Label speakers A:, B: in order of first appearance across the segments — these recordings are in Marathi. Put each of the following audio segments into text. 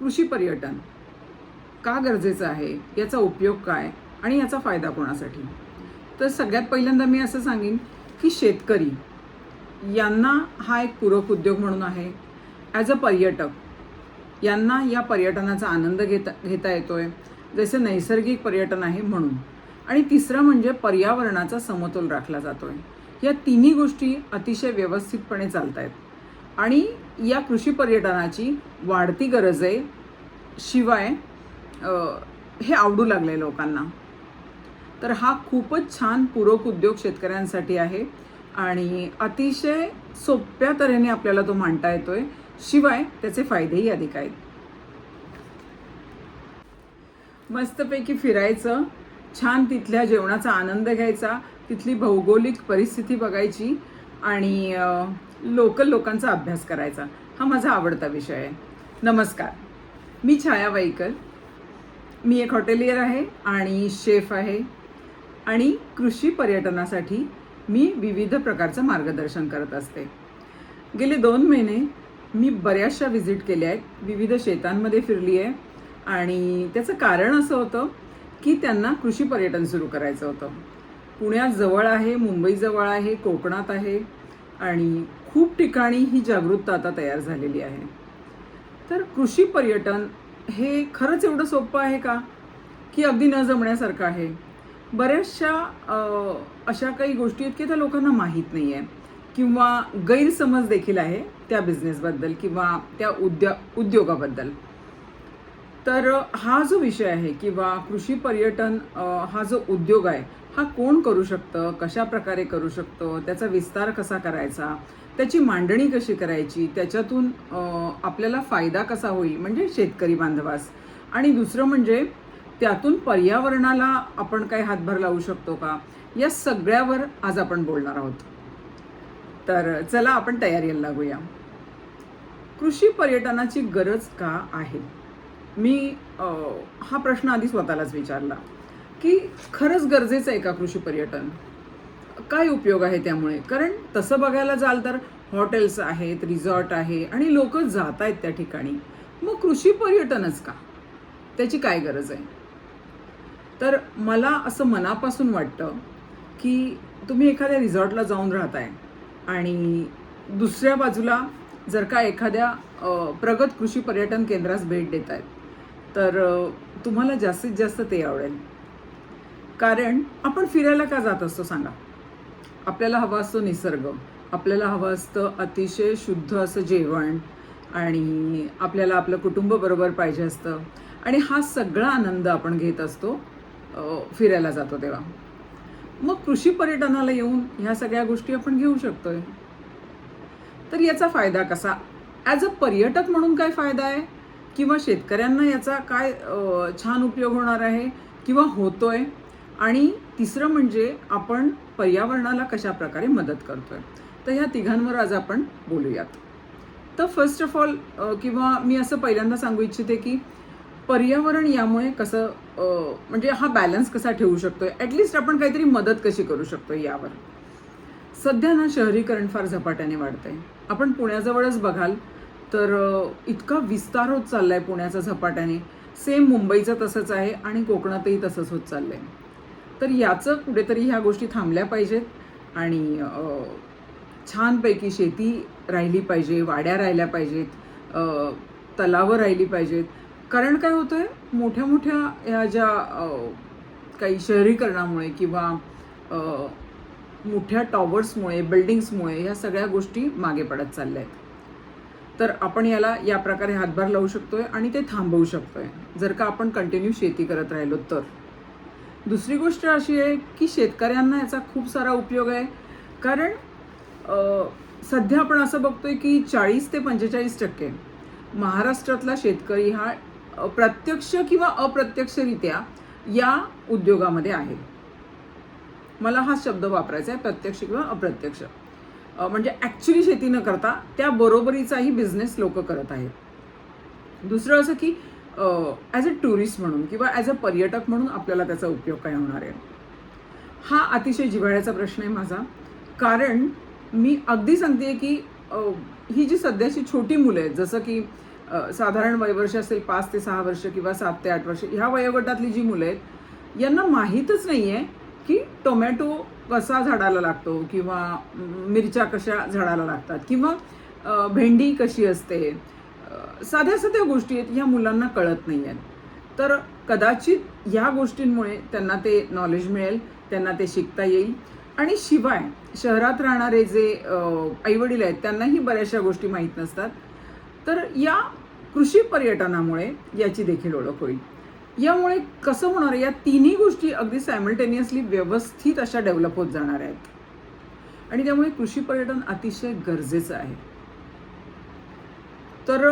A: कृषी पर्यटन. का गरजेचं आहे? याचा उपयोग काय? आणि याचा फायदा कोणासाठी? तर सगळ्यात पहिल्यांदा मी असं सांगेन की शेतकरी यांना हा एक पूरक उद्योग म्हणून आहे. ॲज अ पर्यटक यांना या पर्यटनाचा आनंद घेता घेता येतो आहे जसे नैसर्गिक पर्यटन आहे म्हणून. आणि तिसरं म्हणजे पर्यावरणाचा समतोल राखला जातो आहे या तिन्ही गोष्टी अतिशय व्यवस्थितपणे चालत आहेत आणि या कृषी पर्यटनाची वाढती गरज आहे. शिवाय हे आवडू लागले लोकांना. तर हा खूपच छान पूरक उद्योग शेतकऱ्यांसाठी आहे आणि अतिशय सोप्या तऱ्हेने आपल्याला तो मांडता येतोय. शिवाय त्याचे फायदेही अधिक आहेत. मस्तपैकी फिरायचं छान तिथल्या जेवणाचा आनंद घ्यायचा तिथली भौगोलिक परिस्थिती बघायची आणि लोकल लोकांचा अभ्यास करायचा. हा माझा आवडता विषय आहे. नमस्कार. मी छाया वाईकर मी एक हॉटेलियर आहे आणि शेफ आहे. आणि कृषी पर्यटनासाठी मी विविध प्रकारचं मार्गदर्शन करत असते. गेले दोन महिने मी बऱ्याचशा व्हिजिट केल्या आहेत. विविध शेतांमध्ये फिरली आहे. आणि त्याचं कारण असं होतं की त्यांना कृषी पर्यटन सुरू करायचं होतं. पुण्यात जवळ आहे मुंबईजवळ आहे कोकणात आहे आणि खूप ठिकाणी ही जागरूकता आता तयार झालेली आहे. तर कृषी पर्यटन हे खरंच एवढं सोपं आहे का? की अगदी न जमण्यासारखं आहे? बऱ्याचशा अशा काही गोष्टी आहेत की त्या लोकांना माहीत नाही आहे किंवा गैरसमज देखील आहे त्या बिझनेसबद्दल किंवा त्या उद्या उद्योगाबद्दल. तर हा जो विषय आहे किंवा कृषी पर्यटन हा जो उद्योग आहे हा कोण करू शकतं? कशा प्रकारे करू शकतं? त्याचा विस्तार कसा करायचा? त्याची मांडणी कशी करायची? त्याच्यातून आपल्याला फायदा कसा होईल? म्हणजे शेतकरी बांधवास. आणि दुसरं म्हणजे त्यातून पर्यावरणाला आपण काही हातभार लावू शकतो का? या सगळ्यावर आज आपण बोलणार आहोत. तर चला आपण तयारीला लागूया. कृषी पर्यटनाची गरज का आहे? मी हा प्रश्न आधी स्वतःलाच विचारला की खरंच गरजेचं आहे का कृषी पर्यटन? काय उपयोग आहे त्यामुळे? कारण तसं बघायला जाल तर हॉटेल्स आहेत रिझॉर्ट आहे आणि लोक जात आहेत त्या ठिकाणी. मग कृषी पर्यटनच का? त्याची काय गरज आहे? तर मला असं मनापासून वाटतं की तुम्ही एखाद्या रिझॉर्टला जाऊन राहताय आणि दुसऱ्या बाजूला जर का एखाद्या प्रगत कृषी पर्यटन केंद्रास भेट देत आहेत तर तुम्हाला जास्तीत जास्त ते आवडेल. कारण आपण फिरायला का जात असतो सांगा? आपल्याला हवं असतो निसर्ग. आपल्याला हवं असतं अतिशय शुद्ध असं जेवण आणि आपल्याला आपलं कुटुंब बरोबर पाहिजे असतं. आणि हा सगळा आनंद आपण घेत असतो फिरायला जातो तेव्हा. मग कृषी पर्यटनाला येऊन ह्या सगळ्या गोष्टी आपण घेऊ शकतोय. तर याचा फायदा कसा? ॲज अ पर्यटक म्हणून काय फायदा आहे? किंवा शेतकऱ्यांना याचा काय छान उपयोग होणार आहे किंवा होतोय? आणि तिसरं म्हणजे आपण पर्यावरणाला कशा प्रकारे मदत करतोय? तर ह्या तिघांवर आज आपण बोलूयात. तर फर्स्ट ऑफ ऑल किंवा मी असं पहिल्यांदा सांगू इच्छिते की पर्यावरण यामुळे कसं म्हणजे हा बॅलन्स कसा ठेवू शकतोय? ॲटलिस्ट आपण काहीतरी मदत कशी करू शकतो यावर? सध्या ना शहरीकरण फार झपाट्याने वाढतंय. आपण पुण्याजवळच बघाल तर इतका विस्तार होत चालला आहे पुण्याचा झपाट्याने. सेम मुंबईचं तसंच आहे आणि कोकणातही तसंच होत चाललं आहे तर याचं कुठेतरी ह्या गोष्टी थांबल्या पाहिजेत आणि छानपैकी शेती राहिली पाहिजे वाड्या राहिल्या पाहिजेत तलावं राहिली पाहिजेत. कारण काय होतं आहे मोठ्या मोठ्या ह्या ज्या काही शहरीकरणामुळे किंवा मोठ्या टॉवर्समुळे बिल्डिंग्समुळे ह्या सगळ्या गोष्टी मागे पडत चालल्या आहेत तर आपण याला या प्रकारे हातभार लावू शकतो आहे आणि ते थांबवू शकतो आहे जर का आपण कंटिन्यू शेती करत राहिलो तर. दुसरी गोष्ट अशी आहे की शेतकऱ्यांना याचा खूप सारा उपयोग आहे. कारण सध्या आपण असं बघतोय की चाळीस ते पंचेचाळीस टक्के महाराष्ट्रातला शेतकरी हा प्रत्यक्ष किंवा अप्रत्यक्षरित्या या उद्योगामध्ये आहे. मला हा शब्द वापरायचा आहे प्रत्यक्ष किंवा अप्रत्यक्ष. म्हणजे ॲक्च्युली शेती न करता त्या बरोबरीचाही बिझनेस लोक करत आहेत. दुसरं असं की ॲज अ टुरिस्ट म्हणून किंवा ॲज अ पर्यटक म्हणून आपल्याला त्याचा उपयोग काय होणार आहे? हा अतिशय जिव्हाळ्याचा प्रश्न आहे माझा. कारण मी अगदी सांगते की ही जी सध्याची छोटी मुलं आहेत जसं की साधारण वयवर्ष असेल पाच ते सहा वर्ष किंवा सात ते आठ वर्ष ह्या वयोगटातली जी मुलं आहेत यांना माहीतच नाही आहे की टोमॅटो कसा झाडाला लागतो किंवा मिरच्या कशा झाडाला लागतात किंवा भेंडी कशी असते? साध्या साध्या गोष्टी आहेत ह्या मुलांना कळत नाही आहेत. तर कदाचित ह्या गोष्टींमुळे त्यांना ते नॉलेज मिळेल त्यांना ते शिकता येईल. आणि शिवाय शहरात राहणारे जे आईवडील आहेत त्यांनाही बऱ्याचशा गोष्टी माहीत नसतात. तर या कृषी पर्यटनामुळे याची देखील ओळख होईल. यामुळे कसं होणार या तिन्ही गोष्टी अगदी सायमल्टेनियसली व्यवस्थित अशा डेव्हलप होत जाणार आहेत. आणि त्यामुळे कृषी पर्यटन अतिशय गरजेचं आहे. तर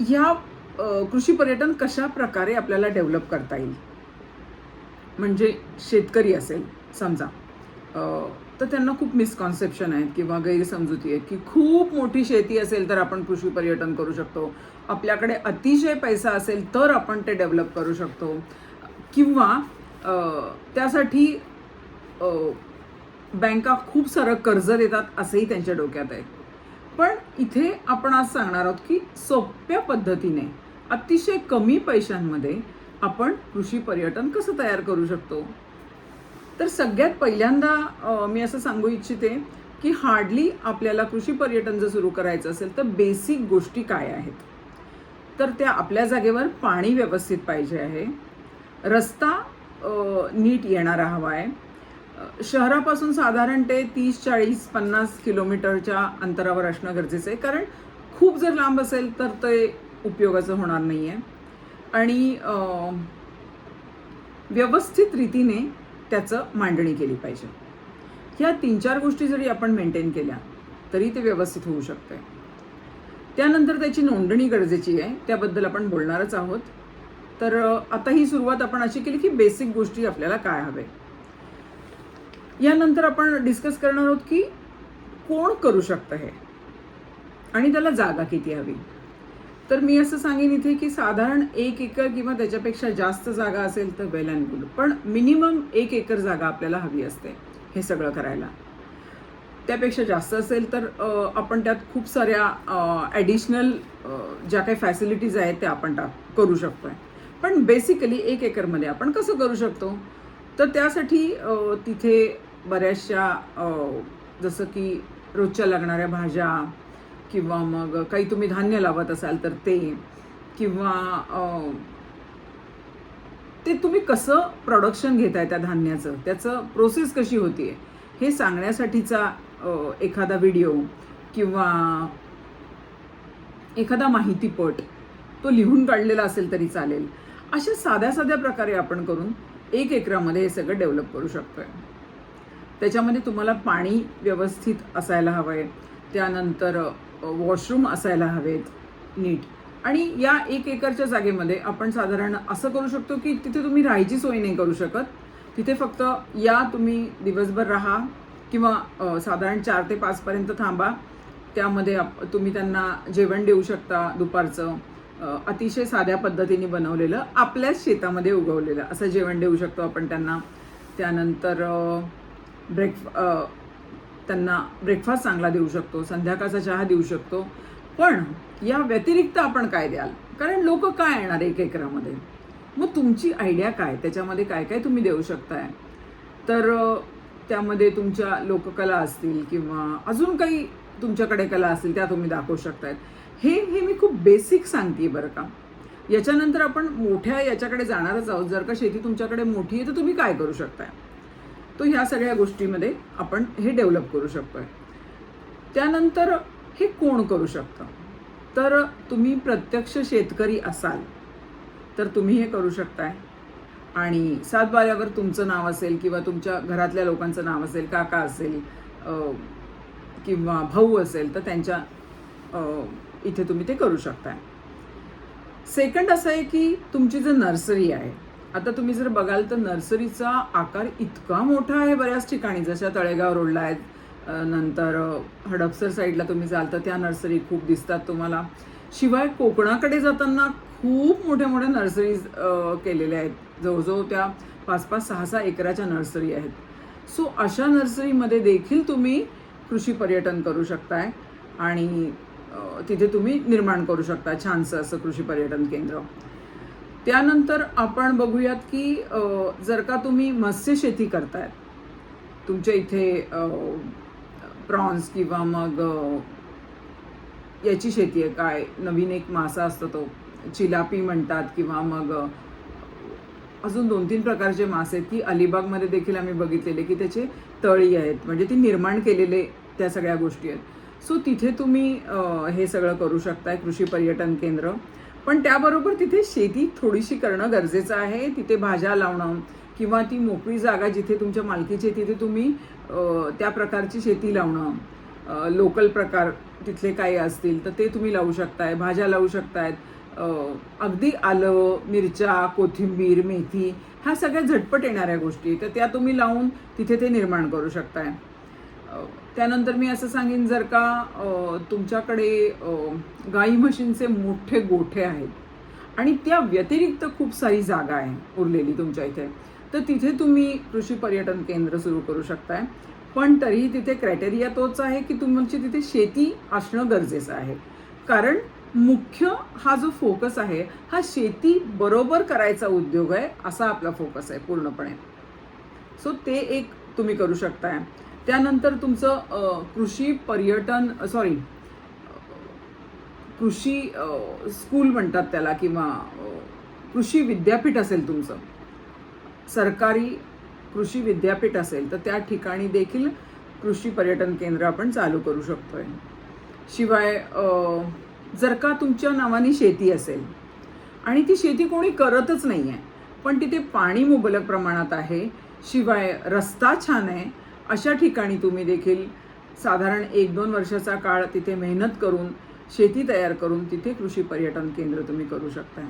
A: ह्या कृषी पर्यटन कशा प्रकारे आपल्याला डेव्हलप करता येईल? म्हणजे शेतकरी असेल समजा तर त्यांना खूप मिसकॉन्सेप्शन आहेत किंवा गैरसमजुती आहेत की खूप मोठी शेती असेल तर आपण कृषी पर्यटन करू शकतो. आपल्याकडे अतिशय पैसा असेल तर आपण ते डेव्हलप करू शकतो. किंवा त्यासाठी बँका खूप सारं कर्ज देतात असंही त्यांच्या डोक्यात आहे. पण इथे आपण आज सांगणार आहोत की सोप्या पद्धतीने अतिशय कमी पैशांमध्ये आपण कृषी पर्यटन कसं तयार करू शकतो? तर सगळ्यात पहिल्यांदा मी असं सांगू इच्छिते की हार्डली आपल्याला कृषी पर्यटन जर सुरू करायचं असेल तर बेसिक गोष्टी काय आहेत? तर त्या आपल्या जागेवर पाणी व्यवस्थित पाहिजे आहे. रस्ता नीट येणारा हवा आहे. शहरापासून साधारण ते तीस चाळीस पन्नास किलोमीटरच्या अंतरावर असणं गरजेचं आहे. कारण खूप जर लांब असेल तर ते उपयोगाचं होणार नाही आहे आणि व्यवस्थित रीतीने त्याचं मांडणी केली पाहिजे. ह्या तीन चार गोष्टी जरी आपण मेंटेन केल्या तरी ते व्यवस्थित होऊ शकते त्यानंतर त्याची नोंदणी गरजेची आहे त्याबद्दल आपण बोलणारच आहोत. तर आता ही सुरुवात आपण अशी केली की बेसिक गोष्टी आपल्याला काय हवे. यानंतर आपण डिस्कस करणार आहोत की कोण करू शकतं हे? आणि त्याला जागा किती हवी? तर मी असं सांगेन इथे की साधारण एक एकर किंवा त्याच्यापेक्षा जास्त जागा असेल तर वेल अँड गुड पण मिनिमम एक एकर जागा आपल्याला हवी असते हे सगळं करायला. त्यापेक्षा जास्त असेल तर आपण त्यात खूप साऱ्या ॲडिशनल ज्या काही फॅसिलिटीज आहेत त्या आपण टाक करू शकतो आहे पण बेसिकली एक एकरमध्ये आपण कसं करू शकतो? तर त्यासाठी तिथे बऱ्याचशा जसं की रोजच्या लागणाऱ्या भाज्या किंवा मग काही तुम्ही धान्य लावत असाल तर ते किंवा ते तुम्ही कसं प्रोडक्शन घेताय त्या धान्याचं? त्याचं प्रोसेस कशी होतीये? हे सांगण्यासाठीचा एखादा व्हिडिओ किंवा एखादा माहितीपट तो लिहून काढलेला असेल तरी चालेल. अशा साध्या साध्या प्रकारे आपण करून एक एकरामध्ये हे सगळं डेव्हलप करू शकतोय. त्याच्यामध्ये तुम्हाला पाणी व्यवस्थित असायला हवं आहे त्यानंतर वॉशरूम असायला हवेत नीट. आणि या एक एकरच्या जागेमध्ये आपण साधारण असं करू शकतो की तिथे तुम्ही राहायची सोय नाही करू शकत. तिथे फक्त या तुम्ही दिवसभर राहा किंवा साधारण चार ते पाचपर्यंत थांबा. त्यामध्ये आप तुम्ही त्यांना जेवण देऊ शकता दुपारचं. अतिशय साध्या पद्धतीने बनवलेलं आपल्याच शेतामध्ये उगवलेलं असं जेवण देऊ शकतो आपण त्यांना. त्यानंतर ब्रेक त्यांना ब्रेकफास्ट चांगला देऊ शकतो संध्याकाळचा चहा देऊ शकतो. पण या व्यतिरिक्त आपण काय द्याल? कारण लोक काय येणार एक एकरामध्ये? मग तुमची आयडिया काय? त्याच्यामध्ये काय काय तुम्ही देऊ शकताय? तर त्यामध्ये तुमच्या लोककला असतील किंवा अजून काही तुमच्याकडे कला असतील त्या तुम्ही दाखवू शकतायत. हे हे मी खूप बेसिक सांगते बरं का. याच्यानंतर आपण मोठ्या याच्याकडे जाणारच आहोत. जर का शेती तुमच्याकडे मोठी आहे तर तुम्ही काय करू शकताय? तो ह्या सगळ्या गोष्टीमध्ये आपण हे डेव्हलप करू शकतो आहे त्यानंतर हे कोण करू शकतं? तर तुम्ही प्रत्यक्ष शेतकरी असाल तर तुम्ही हे करू शकताय. आणि सातबाऱ्यावर तुमचं नाव असेल किंवा तुमच्या घरातल्या लोकांचं नाव असेल काका असेल किंवा भाऊ असेल तर त्यांच्या इथे तुम्ही ते करू शकताय. सेकंड असं आहे की तुमची जर नर्सरी आहे आता तुम्ही जर बघाल तर नर्सरीचा आकार इतका मोठा आहे बऱ्याच ठिकाणी. जशा तळेगाव रोडला आहेत नंतर हडपसर साईडला तुम्ही जाल तर त्या नर्सरी खूप दिसतात तुम्हाला. शिवाय कोकणाकडे जाताना खूप मोठ्या मोठ्या नर्सरीज केलेल्या आहेत. जवळजवळ त्या पाच पाच सहा सहा एकराच्या नर्सरी आहेत. सो अशा नर्सरीमध्ये देखील तुम्ही कृषी पर्यटन करू शकताय आणि तिथे तुम्ही निर्माण करू शकता छानसं असं कृषी पर्यटन केंद्र. त्यानंतर आपण बघूयात की जर का तुम्ही मत्स्यशेती करतायत तुमच्या इथे प्रॉन्स किंवा मग याची शेती आहे काय? नवीन एक मासा असतो तो चिलापी म्हणतात किंवा मग अजून दोन तीन प्रकारचे मासे आहेत की अलिबागमध्ये देखील आम्ही बघितलेले की त्याचे तळी आहेत. म्हणजे ती निर्माण केलेले त्या सगळ्या गोष्टी आहेत. सो तिथे तुम्ही हे सगळं करू शकताय कृषी पर्यटन केंद्र. पण त्याबरोबर तिथे शेती थोडीशी करणं गरजेचं आहे. तिथे भाज्या लावणं किंवा ती मोकळी जागा जिथे तुमच्या मालकीची आहे तिथे तुम्ही त्या प्रकारची शेती लावणं लोकल प्रकार तिथले काही असतील तर ते तुम्ही लावू शकताय भाज्या लावू शकतायत. अगदी आलं मिरच्या कोथिंबीर मेथी ह्या सगळ्या झटपट येणाऱ्या गोष्टी तर त्या तुम्ही लावून तिथे ते निर्माण करू शकताय. त्यानंतर मी असं सांगेन जर का तुमच्याकडे गाई म्हशींचे मोठे गोठे आहेत आणि त्या व्यतिरिक्त खूप सारी जागा आहे उरलेली तुमच्या इथे तर तिथे तुम्ही कृषी पर्यटन केंद्र सुरू करू शकताय. पण तरीही तिथे क्रायटेरिया तोच आहे की तुमची तिथे शेती असणं गरजेचं आहे. कारण मुख्य हा जो फोकस आहे हा शेती बरोबर करायचा उद्योग आहे असा आपला फोकस आहे पूर्णपणे. सो ते एक तुम्ही करू शकताय. त्यानंतर तुमचं कृषी पर्यटन सॉरी कृषी स्कूल म्हणतात त्याला किंवा कृषी विद्यापीठ असेल तुमचं. सरकारी कृषी विद्यापीठ असेल तर त्या ठिकाणी देखील कृषी पर्यटन केंद्र आपण चालू करू शकतो आहे शिवाय जर का तुमच्या नावाने शेती असेल आणि ती शेती कोणी करतच नाही आहे पण तिथे पाणी मुबलक प्रमाणात आहे शिवाय रस्ता छान आहे अशा ठिकाणी तुम्ही देखील साधारण एक दोन वर्षाचा काळ तिथे मेहनत करून शेती तयार करून तिथे कृषी पर्यटन केंद्र तुम्ही करू शकता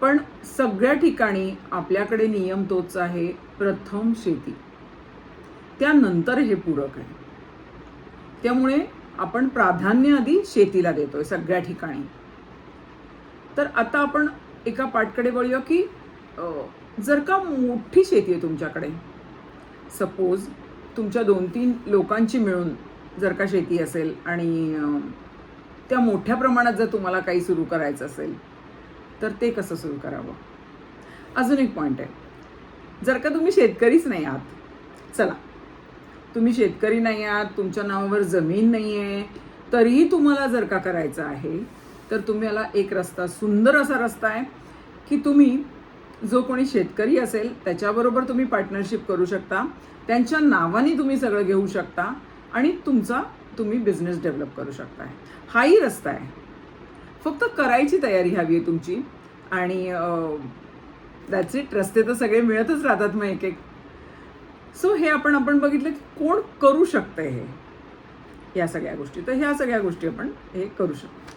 A: पण सगळ्या ठिकाणी आपल्याकडे नियम तोच आहे प्रथम शेती. त्यानंतर हे पूरक आहे. त्यामुळे आपण प्राधान्य आधी शेतीला देतोय सगळ्या ठिकाणी. तर आता आपण एका पाठकडे वळूया की जर का मोठी शेती आहे तुमच्याकडे सपोज तुमच्या दोन तीन लोकांची मिळून जर का शेती असेल आणि त्या मोठ्या प्रमाणात जर तुम्हाला काही सुरू करायचं असेल तर ते कसं सुरू करावं? अजून एक पॉईंट आहे. जर का तुम्ही शेतकरीच नाही आहात चला. तुम्ही शेतकरी नाही आहात तुमच्या नावावर जमीन नाही आहे तरीही तुम्हाला जर का करायचं आहे तर तुम्हाला एक रस्ता सुंदर असा रस्ता आहे की तुम्ही जो कोणी शेतकरी असेल त्याच्याबरोबर तुम्ही पार्टनरशिप करू शकता. त्यांच्या नावाने तुम्ही सगळं घेऊ शकता आणि तुमचा तुम्ही बिझनेस डेव्हलप करू शकता हाही रस्ता आहे. फक्त करायची तयारी हवी आहे तुमची आणि दॅट्स इट रस्ते तर सगळे मिळतच राहतात मग एक एक सो हे आपण आपण बघितलं की कोण करू शकतं हे? या सगळ्या गोष्टी. तर ह्या सगळ्या गोष्टी आपण हे करू शकतो.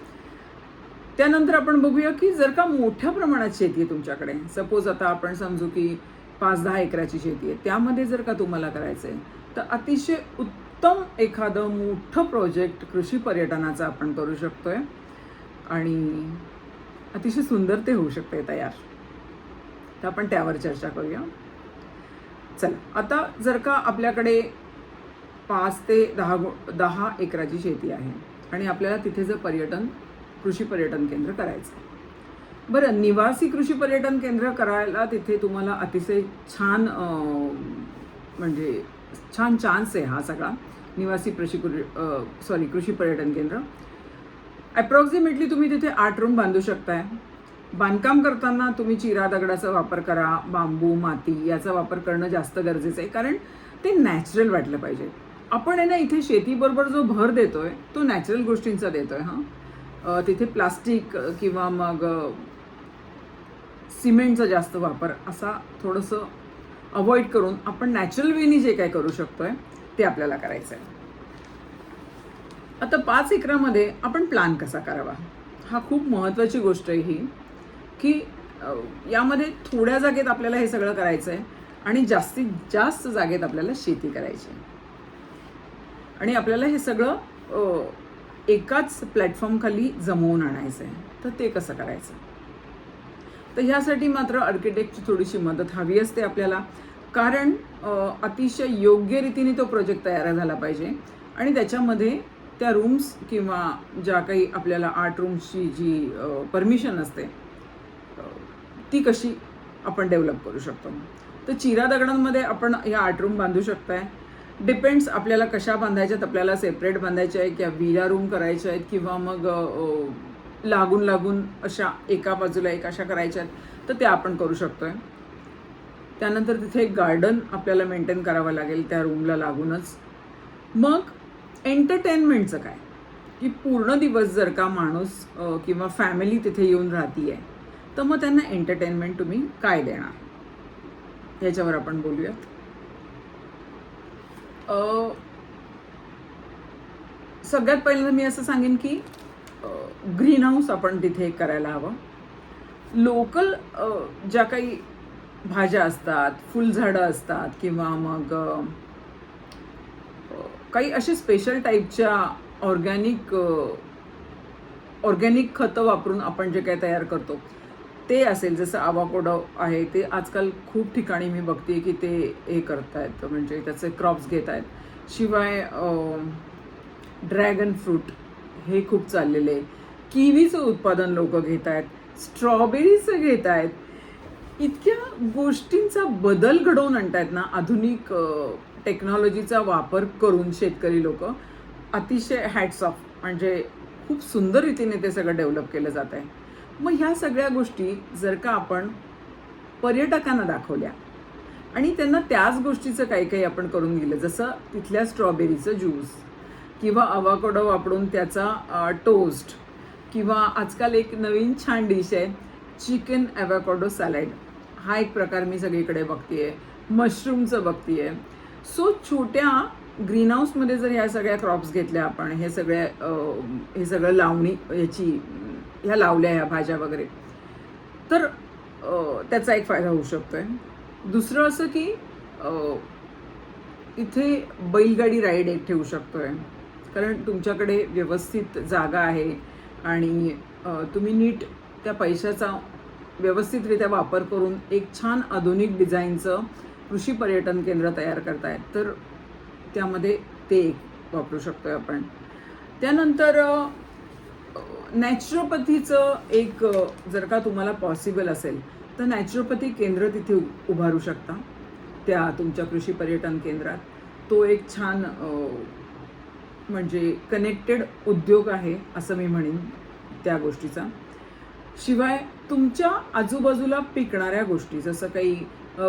A: त्यानंतर आपण बघूया की जर का मोठ्या प्रमाणात शेती आहे तुमच्याकडे सपोज आता आपण समजू की पाच दहा एकराची शेती आहे त्यामध्ये जर का तुम्हाला करायचं आहे तर अतिशय उत्तम एखादं मोठं प्रोजेक्ट कृषी पर्यटनाचं आपण करू शकतोय. आणि अतिशय सुंदर ते होऊ शकते तयार. तर आपण त्यावर चर्चा करूया. चला आता जर का आपल्याकडे पाच ते दहा गो- दहा एकराची शेती आहे आणि आपल्याला तिथे जर पर्यटन कृषी पर्यटन केंद्र करायचं आहे. बरं निवासी कृषी पर्यटन केंद्र करायला तिथे तुम्हाला अतिशय छान म्हणजे छान चान्स आहे हा सगळा. निवासी कृषी सॉरी कृषी पर्यटन केंद्र. अप्रॉक्सिमेटली तुम्ही तिथे आठ रूम बांधू शकताय. बांधकाम करताना तुम्ही चिरा दगडाचा वापर करा बांबू माती याचा वापर करणं जास्त गरजेचं आहे. कारण ते नॅचरल वाटलं पाहिजे. आपण आहे ना इथे शेतीबरोबर जो भर देतोय तो नॅचरल गोष्टींचा देतोय हां. तिथे प्लास्टिक किंवा मग सिमेंटचा जास्त वापर असा थोडंसं अवॉइड करून आपण नॅचरल वेनी जे काय करू शकतोय ते आपल्याला करायचं आहे. आता पाच एकरामध्ये आपण प्लान कसा करावा? हा खूप महत्त्वाची गोष्ट आहे ही की यामध्ये थोड्या जागेत आपल्याला हे सगळं करायचं आहे आणि जास्तीत जास्त जागेत आपल्याला शेती करायची आहे. आणि आपल्याला हे सगळं एकाच प्लॅटफॉर्मखाली जमवून आणायचं आहे तर ते कसं करायचं? तर ह्यासाठी मात्र आर्किटेक्टची थोडीशी मदत हवी असते आपल्याला. कारण अतिशय योग्य रीतीने तो प्रोजेक्ट तयार झाला पाहिजे. आणि त्याच्यामध्ये त्या रूम्स किंवा ज्या काही आपल्याला आर्ट रूम्सची जी परमिशन असते ती कशी आपण डेव्हलप करू शकतो? तर चिरा दगडांमध्ये आपण ह्या आर्ट रूम बांधू शकताय. डिपेंड्स आपल्याला कशा बांधायच्यात आपल्याला सेपरेट बांधायच्या आहे किंवा विरा रूम करायच्या आहेत किंवा मग लागून लागून अशा एका बाजूला एक अशा करायच्या आहेत तर त्या आपण करू शकतो आहे त्यानंतर तिथे एक गार्डन आपल्याला मेंटेन करावं लागेल त्या रूमला लागूनच. मग एंटरटेनमेंटचं काय? की पूर्ण दिवस जर का माणूस किंवा फॅमिली तिथे येऊन राहती आहे तर मग त्यांना एंटरटेनमेंट तुम्ही काय देणार? याच्यावर आपण बोलूयात. सगळ्यात पहिल्यांदा मी असं सांगेन की ग्रीन हाऊस आपण तिथे करायला हवं. लोकल ज्या काही भाज्या असतात फुलझाडं असतात किंवा मग काही असे स्पेशल टाईपच्या ऑर्गॅनिक ऑर्गॅनिक खतं वापरून आपण जे काही तयार करतो ते असेल जसं आवाकोडो आहे ते आजकाल खूप ठिकाणी मी बघते की ते हे करतायत. म्हणजे त्याचे क्रॉप्स घेत आहेत शिवाय ड्रॅगन फ्रूट हे खूप चाललेले आहे. किवीचं उत्पादन लोक घेत आहेत स्ट्रॉबेरीचं घेत आहेत इतक्या गोष्टींचा बदल घडवून आणतायत ना आधुनिक टेक्नॉलॉजीचा वापर करून शेतकरी लोक अतिशय हॅट्स ऑफ म्हणजे खूप सुंदर रीतीने ते सगळं डेव्हलप केलं जात आहे मग ह्या सगळ्या गोष्टी जर का आपण पर्यटकांना दाखवल्या आणि त्यांना त्याच गोष्टीचं काही काही आपण करून दिलं जसं तिथल्या स्ट्रॉबेरीचं ज्यूस किंवा अवाकोडो वापरून त्याचा टोस्ट किंवा आजकाल एक नवीन छान डिश आहे चिकन ॲव्हॅकोडो सॅलड हा एक प्रकार मी सगळीकडे बघतेय मशरूमचं बघतेय. सो छोट्या ग्रीन हाऊसमध्ये जर ह्या सगळ्या क्रॉप्स घेतल्या आपण हे सगळ्या हे सगळं लावणी याची ह्या लावल्या ह्या भाज्या वगैरे. तर त्याचा एक फायदा होऊ शकतो आहे दुसरं असं की इथे बैलगाडी राईड एक ठेवू शकतो आहे कारण तुमच्याकडे व्यवस्थित जागा आहे आणि तुम्ही नीट त्या पैशाचा व्यवस्थितरित्या वापर करून एक छान आधुनिक डिझाईनचं कृषी पर्यटन केंद्र तयार करतायत. तर त्यामध्ये ते एक वापरू शकतो आहे आपण. त्यानंतर नॅचरोपॅथीचं एक जर का तुम्हाला पॉसिबल असेल तर नॅचरोपॅथी केंद्र तिथे उभारू शकता त्या तुमच्या कृषी पर्यटन केंद्रात. तो एक छान म्हणजे कनेक्टेड उद्योग आहे असं मी म्हणेन त्या गोष्टीचा. शिवाय तुमच्या आजूबाजूला पिकणाऱ्या गोष्टी जसं काही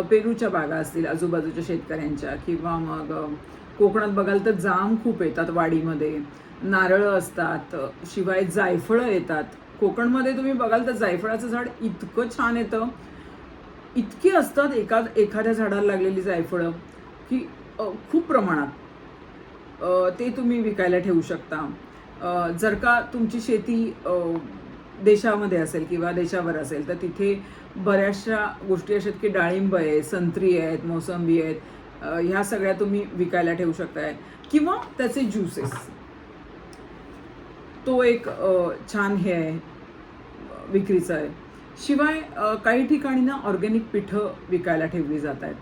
A: पेरूच्या बागा असतील आजूबाजूच्या शेतकऱ्यांच्या किंवा मग कोकणात बघाल तर जाम खूप येतात वाडीमध्ये. नारळं असतात शिवाय जायफळं येतात. कोकणमध्ये तुम्ही बघाल तर जायफळाचं झाड इतकं छान येतं. इतकी असतात एका एखाद्या झाडाला लागलेली जायफळं की खूप प्रमाणात. ते तुम्ही विकायला ठेवू शकता. जर का तुमची शेती देशामध्ये असेल किंवा देशावर असेल तर तिथे बऱ्याचशा गोष्टी अशा आहेत की डाळिंब आहे संत्री आहेत मोसंबी आहेत. ह्या सगळ्या तुम्ही विकायला ठेवू शकताय. किंवा त्याचे ज्युसेस तो एक छान हे आहे विक्रीचा आहे. शिवाय काही ठिकाणी ना ऑर्गॅनिक पिठं विकायला ठेवली जात आहेत.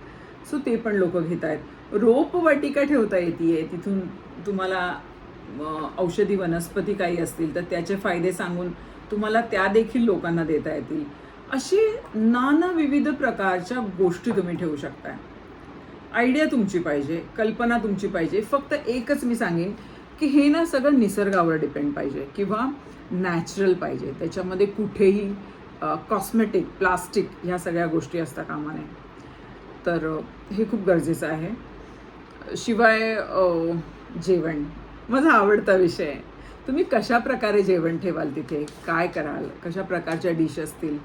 A: सो ते पण लोक घेत आहेत. रोपवाटिका ठेवता येते तिथून तुम्हाला औषधी वनस्पती काही असतील तर त्याचे फायदे सांगून तुम्हाला त्या देखील लोकांना देता येतील. अशी नाना विविध प्रकारच्या गोष्टी तुम्ही ठेवू शकताय. आयडिया तुमची पाहिजे कल्पना तुमची पाहिजे. फक्त एकच मी सांगेन की हे ना सगळं निसर्गावर डिपेंड पाहिजे किंवा नॅचरल पाहिजे. त्याच्यामध्ये कुठेही कॉस्मेटिक प्लास्टिक ह्या सगळ्या गोष्टी असता कामा नये तर हे खूप गरजेचं आहे. शिवाय जेवण माझा आवडता विषय आहे. तुम्ही कशा प्रकारे जेवण ठेवाल तिथे? काय कराल? कशा प्रकारच्या डिश असतील?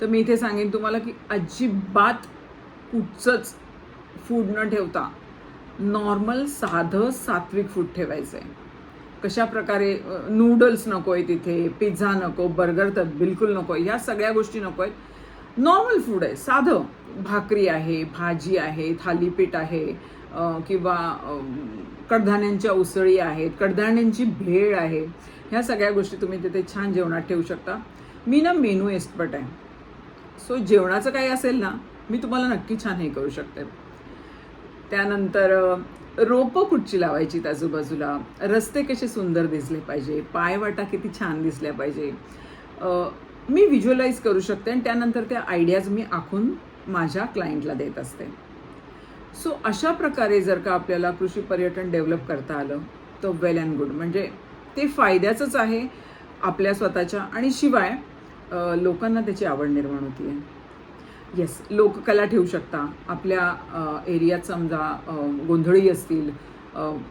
A: तर मी इथे सांगेन तुम्हाला की अजिबात कुठचंच फूड न ठेवता नॉर्मल साधं सात्विक फूड ठेवायचं आहे कशा प्रकारे नूडल्स नको आहे तिथे पिझ्झा नको बर्गर तर बिलकुल नको आहे ह्या सगळ्या गोष्टी नको आहेत. नॉर्मल फूड आहे साधं. भाकरी आहे भाजी आहे थालीपीठ आहे किंवा कडधान्यांच्या उसळी आहेत कडधान्यांची भेळ आहे. ह्या सगळ्या गोष्टी तुम्ही तिथे छान जेवणात ठेवू शकता. मी ना मेनू एक्सपर्ट आहे. सो जेवणाचं काही असेल ना मी तुम्हाला नक्की छान हे करू शकते. त्यानंतर रोपं कुठची लावायची आजूबाजूला? रस्ते कसे सुंदर दिसले पाहिजे? पायवाटा किती छान दिसल्या पाहिजे? मी व्हिज्युअलाइज करू शकते आणि त्यानंतर त्या आयडियाज मी आखून माझ्या क्लायंटला देत असते. सो अशा प्रकारे जर का आपल्याला कृषी पर्यटन डेव्हलप करता आलं तर वेल अँड गुड म्हणजे ते फायद्याचंच आहे आपल्या स्वतःच्या आणि शिवाय लोकांना त्याची आवड निर्माण होती आहे येस लोककला ठेवू शकता. आपल्या एरियात समजा गोंधळी असतील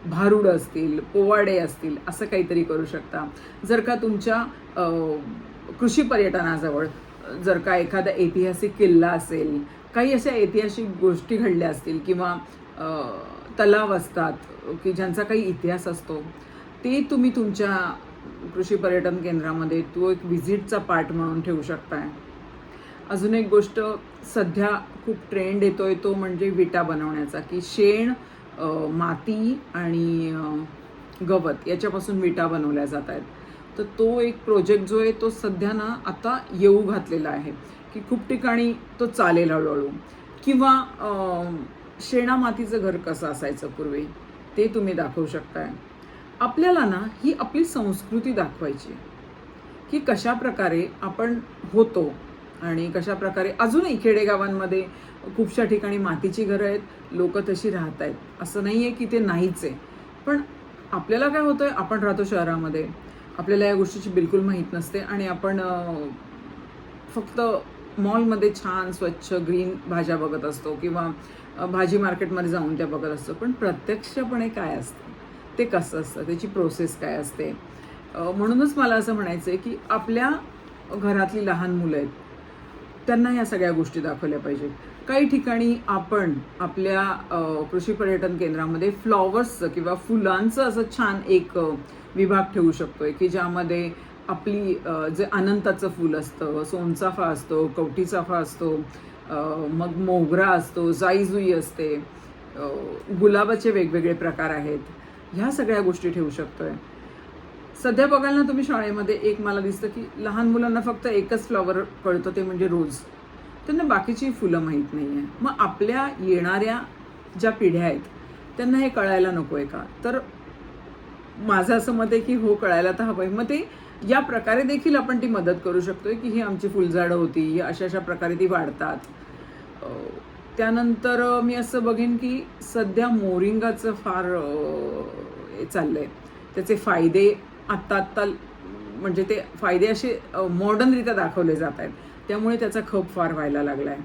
A: भारुड असतील पोवाडे असतील असं काहीतरी करू शकता. जर का तुमच्या कृषी पर्यटनाजवळ जर का एखादा ऐतिहासिक किल्ला असेल काही अशा ऐतिहासिक गोष्टी घडल्या असतील किंवा तलाव असतात की ज्यांचा काही इतिहास असतो ते तुम्ही तुमच्या कृषी पर्यटन केंद्रामध्ये तो एक व्हिजिटचा पार्ट म्हणून ठेवू शकताय. अजून एक गोष्ट सध्या खूप ट्रेंड येतो आहे तो म्हणजे विटा बनवण्याचा की शेण माती आणि गवत याच्यापासून विटा बनवल्या जात आहेत. तर तो एक प्रोजेक्ट जो आहे तो सध्या ना आता येऊ घातलेला आहे की खूप ठिकाणी तो चालेल हळूहळू. किंवा शेणा मातीचं घर कसं असायचं पूर्वी ते तुम्ही दाखवू शकताय. आपल्याला ना ही आपली संस्कृती दाखवायची की कशा प्रकारे आपण होतो आणि कशा प्रकारे अजूनही खेडेगावांमध्ये खूपशा ठिकाणी मातीची घरं आहेत लोक तशी राहत आहेत. असं नाही आहे की ते नाहीच आहे. पण आपल्याला काय होतं आहे आपण राहतो शहरामध्ये. आपल्याला या गोष्टीची बिलकुल माहीत नसते आणि आपण फक्त मॉलमध्ये छान स्वच्छ ग्रीन भाज्या बघत असतो किंवा भाजी मार्केटमध्ये जाऊन त्या बघत असतो. पण प्रत्यक्षपणे काय असतं? ते कसं असतं? त्याची प्रोसेस काय असते? म्हणूनच मला असं म्हणायचं आहे की आपल्या घरातली लहान मुलं आहेत त्यांना या सगळ्या गोष्टी दाखवल्या पाहिजेत. काही ठिकाणी आपण आपल्या कृषी पर्यटन केंद्रामध्ये फ्लॉवर्सचं किंवा फुलांचं असं छान एक विभाग ठेवू शकतोय की ज्यामध्ये आपली जे अनंताचं फूल असतं सोनचाफा असतो कवटीचाफा असतो मग मोगरा असतो जाईजुई असते गुलाबाचे वेगवेगळे प्रकार आहेत. ह्या सगळ्या गोष्टी ठेवू शकतोय. सध्या बघाल ना तुम्ही शाळेमध्ये एक मला दिसतं की लहान मुलांना फक्त एकच फ्लॉवर कळतं ते म्हणजे रोज त्यांना बाकीची फुलं माहीत नाही आहे मग आपल्या येणाऱ्या ज्या पिढ्या आहेत त्यांना हे कळायला नको आहे का? तर माझं असं मत आहे की हो कळायला तर हवं आहे मग ते या प्रकारे देखील आपण ती मदत करू शकतोय की ही आमची फुलझाडं होती ही अशा अशा प्रकारे ती वाढतात. त्यानंतर मी असं बघेन की सध्या मोरिंगाचं फार चाललं आहे त्याचे फायदे आत्ता आत्ता म्हणजे ते फायदे असे मॉडर्नरित्या दाखवले जात आहेत. त्यामुळे त्याचा खप फार व्हायला लागला आहे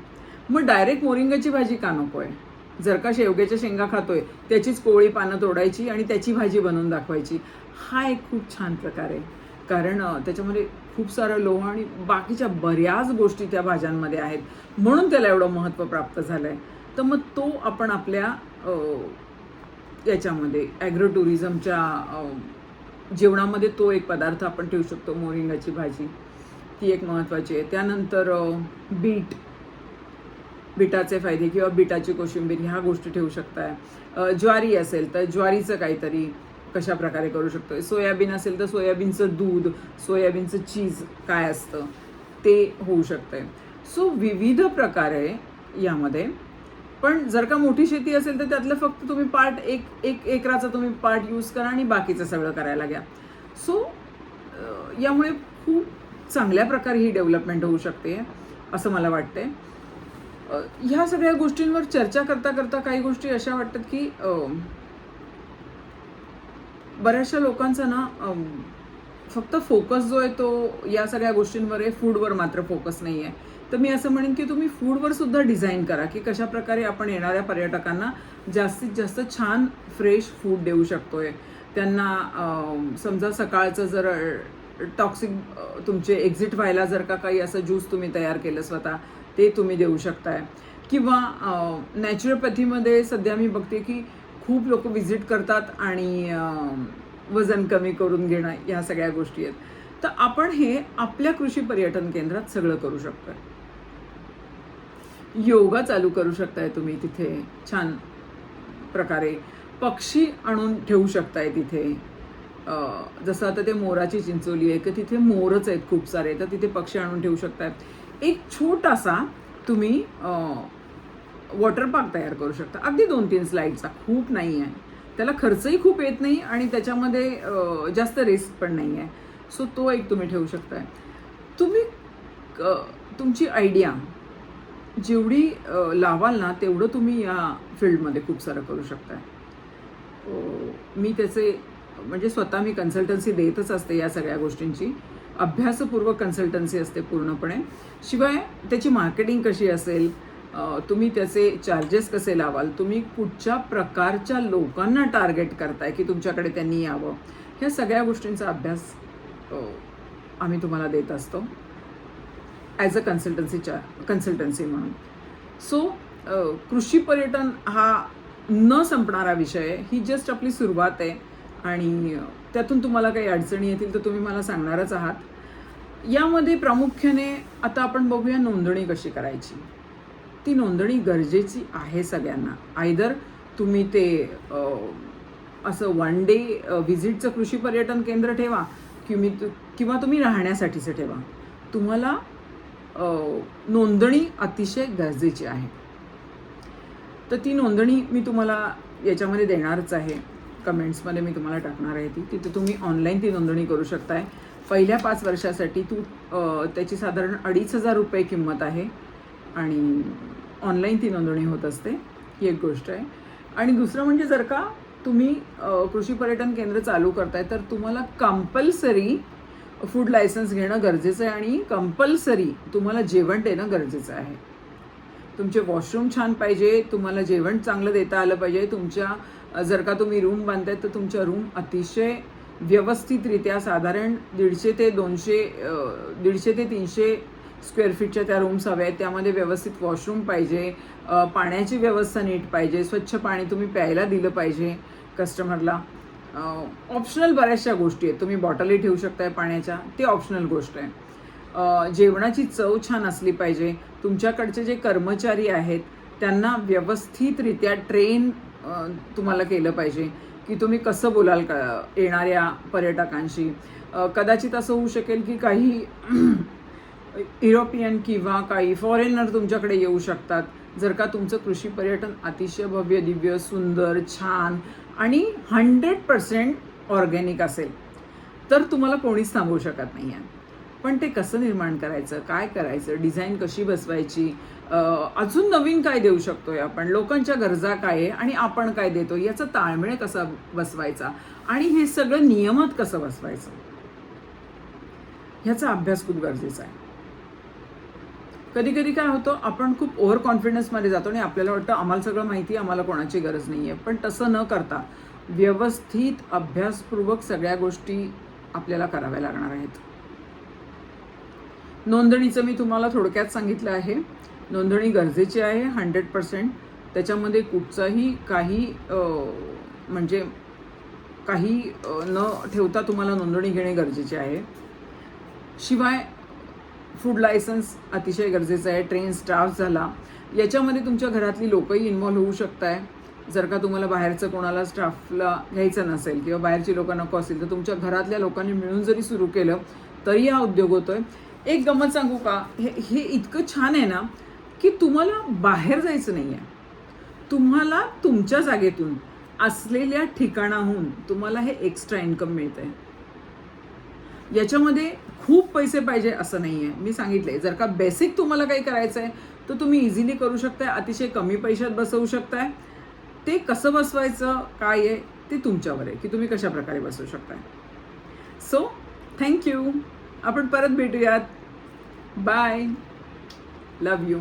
A: मग डायरेक्ट मोरिंगाची भाजी का नको आहे जर का शेवग्याच्या शेंगा खातोय त्याचीच कोवळी पानं तोडायची आणि त्याची भाजी बनवून दाखवायची. हा एक खूप छान प्रकार आहे. कारण त्याच्यामध्ये खूप सारं लोह आणि बाकीच्या बऱ्याच गोष्टी त्या भाज्यांमध्ये आहेत. म्हणून त्याला एवढं महत्त्व प्राप्त झालं आहे तर मग तो आपण आपल्या याच्यामध्ये ॲग्रो टुरिझमच्या जेवणामध्ये तो एक पदार्थ आपण ठेवू शकतो मोरिंगाची भाजी. ती एक महत्त्वाची आहे. त्यानंतर बीट. बिटाचे फायदे किंवा बिटाची कोशिंबीर ह्या गोष्टी ठेवू शकताय. ज्वारी असेल तर ज्वारीचं काहीतरी कशा प्रकारे करू शकतो सोयाबीन असेल तर सोयाबीनचं दूध सोयाबीनचं चीज काय असतं? ते होऊ शकतंय. सो विविध प्रकारे यामध्ये पण जर का मोठी शेती असेल तर त्यातलं फक्त तुम्ही पार्ट एक एक एकराचा तुम्ही पार्ट यूज करा आणि बाकीचं सगळं करायला घ्या. सो यामुळे खूप चांगल्या प्रकारे ही डेव्हलपमेंट होऊ शकते असं मला वाटतंय. ह्या सगळ्या गोष्टींवर चर्चा करता करता काही गोष्टी अशा वाटतात की बऱ्याचशा लोकांचा ना फक्त फोकस जो आहे तो या सगळ्या गोष्टींवर आहे फूडवर मात्र फोकस नाही आहे तर मी असं म्हणेन की तुम्ही फूडवर सुद्धा डिझाईन करा की कशा प्रकारे आपण येणाऱ्या पर्यटकांना जास्तीत जास्त छान फ्रेश फूड देऊ शकतोय. त्यांना समजा सकाळचं जर टॉक्सिक तुमचे एक्झिट व्हायला जर का काही असं ज्यूस तुम्ही तयार केलं स्वतः ते तुम्ही देऊ शकताय. किंवा नॅचरोपॅथीमध्ये सध्या मी बघते की खूप लोक व्हिजिट करतात आणि वजन कमी करून घेणं ह्या सगळ्या गोष्टी आहेत. तर आपण हे आपल्या कृषी पर्यटन केंद्रात सगळं करू शकतो योगा चालू करू शकताय तुम्ही तिथे. छान प्रकारे. पक्षी आणून ठेवू शकताय तिथे. जसं आता ते मोराची चिंचोली आहे की तिथे मोरच आहेत खूप सारे तर तिथे पक्षी आणून ठेवू शकताय. एक छोटासा तुम्ही वॉटर पार्क तयार करू शकता. अगदी दोन तीन स्लाईडचा खूप नाही आहे त्याला खर्चही खूप येत नाही आणि त्याच्यामध्ये जास्त रिस्क पण नाही आहे सो तो एक तुम्ही ठेवू शकताय. तुम्ही तुमची आयडिया जेवढी लावाल ना तेवढं तुम्ही या फील्डमध्ये खूप सारं करू शकताय. मी त्याचे म्हणजे स्वतः मी कन्सल्टन्सी देतच असते या सगळ्या गोष्टींची. अभ्यासपूर्वक कन्सल्टन्सी असते पूर्णपणे. शिवाय त्याची मार्केटिंग कशी असेल तुम्ही त्याचे चार्जेस कसे लावाल तुम्ही कुठच्या प्रकारच्या लोकांना टार्गेट करताय की तुमच्याकडे त्यांनी यावं ह्या सगळ्या गोष्टींचा अभ्यास आम्ही तुम्हाला देत असतो. ॲज अ कन्सल्टन्सीच्या कन्सल्टन्सी म्हणून. सो कृषी पर्यटन हा न संपणारा विषय ही जस्ट आपली सुरुवात आहे. आणि त्यातून तुम्हाला काही अडचणी येतील तर तुम्ही मला सांगणारच आहात. यामध्ये प्रामुख्याने आता आपण बघूया नोंदणी कशी करायची. ती नोंदणी गरजेची आहे सगळ्यांना. आयदर तुम्ही ते असं वन डे व्हिजिटचं कृषी पर्यटन केंद्र ठेवा किंवा किंवा तुम्ही राहण्यासाठीचं ठेवा. तुम्हाला नोंदणी अतिशय गरजेची आहे. तर ती नोंदणी मी तुम्हाला याच्यामध्ये देणारच आहे. कमेंट्समध्ये मी तुम्हाला टाकणार आहे ती. तिथे तुम्ही ऑनलाईन ती नोंदणी करू शकताय. पहिल्या पाच वर्षासाठी तू त्याची साधारण अडीच हजार रुपये किंमत आहे. आणि ऑनलाईन ती नोंदणी होत असते. ही एक गोष्ट आहे. आणि दुसरं म्हणजे जर का तुम्ही कृषी पर्यटन केंद्र चालू करताय तर तुम्हाला कंपल्सरी फूड लायसन्स घेणं गरजेचं आहे आणि कंपल्सरी तुम्हाला जेवण देणं गरजेचं आहे. तुमचे वॉशरूम छान पाहिजे तुम्हाला जेवण चांगलं देता आलं पाहिजे. तुमच्या जर का तुम्ही रूम बांधताय तर तुमच्या रूम अतिशय व्यवस्थितरित्या साधारण दीडशे ते दोनशे दीडशे ते तीनशे स्क्वेअर फीटच्या त्या रूम्स हव्या आहेत. त्यामध्ये व्यवस्थित वॉशरूम पाहिजे पाण्याची व्यवस्था नीट पाहिजे स्वच्छ पाणी तुम्ही प्यायला दिलं पाहिजे कस्टमरला. ऑप्शनल बऱ्याचशा गोष्टी आहेत. तुम्ही बॉटली ठेवू शकताय पाण्याच्या. ते ऑप्शनल गोष्ट आहे. जेवणाची चव छान असली पाहिजे. तुमच्याकडचे जे कर्मचारी आहेत त्यांना व्यवस्थितरित्या ट्रेन तुम्हाला केलं पाहिजे. की तुम्ही कसं बोलाल का येणाऱ्या पर्यटकांशी? कदाचित असं होऊ शकेल की काही युरोपियन किंवा काही फॉरेनर तुमच्याकडे येऊ शकतात. जर का तुमचं कृषी पर्यटन अतिशय भव्य दिव्य सुंदर छान आणि हंड्रेड पर्सेंट ऑर्गॅनिक असेल तर तुम्हाला कोणीच थांबवू शकत नाही आहे पण ते कसं निर्माण करायचं काय करायचं डिझाईन कशी बसवायची अजून नवीन काय देऊ शकतो आहे आपण लोकांच्या गरजा काय आहे आणि आपण काय देतो याचा ताळमेळ कसा बसवायचा आणि हे सगळं नियमात कसं बसवायचं? ह्याचा अभ्यास खूप गरजेचा आहे. कधी कधी काय होतं आपण खूप ओव्हर कॉन्फिडन्समध्ये जातो आणि आपल्याला वाटतं आम्हाला सगळं माहिती आहे आम्हाला कोणाची गरज नाही आहे पण तसं न करता व्यवस्थित अभ्यासपूर्वक सगळ्या गोष्टी आपल्याला कराव्या लागणार आहेत. नोंदणीचं मी तुम्हाला थोडक्यात सांगितलं आहे. नोंदणी गरजेची आहे हंड्रेड पर्सेंट त्याच्यामध्ये कुठचाही काही म्हणजे काही न ठेवता तुम्हाला नोंदणी घेणे गरजेचे आहे. शिवाय फूड लायसन्स अतिशय गरजेचं आहे. ट्रेन स्टाफ झाला. याच्यामध्ये तुमच्या घरातली लोकही इन्वॉल्व्ह होऊ शकताय. जर का तुम्हाला बाहेरचं कोणाला स्टाफला घ्यायचं नसेल किंवा बाहेरची लोकं नको असतील तर तुमच्या घरातल्या लोकांनी मिळून जरी सुरू केलं तरी हा उद्योग होतोय. एक गमत सांगू का? हे हे इतकं छान आहे ना की तुम्हाला बाहेर जायचं नाही आहे तुम्हाला तुमच्या जागेतून असलेल्या ठिकाणाहून तुम्हाला हे एक्स्ट्रा इन्कम मिळतं आहे याच्यामध्ये खूप पैसे पाहिजे असं नाही आहे मी सांगितले जर का बेसिक तुम्हाला काही करायचं आहे तर तुम्ही इझिली करू शकताय अतिशय कमी पैशात बसवू शकताय. ते कसं बसवायचं काय आहे ते तुमच्यावर आहे की तुम्ही कशा प्रकारे बसवू शकताय. सो थँक्यू आपण परत भेटूयात. Bye love you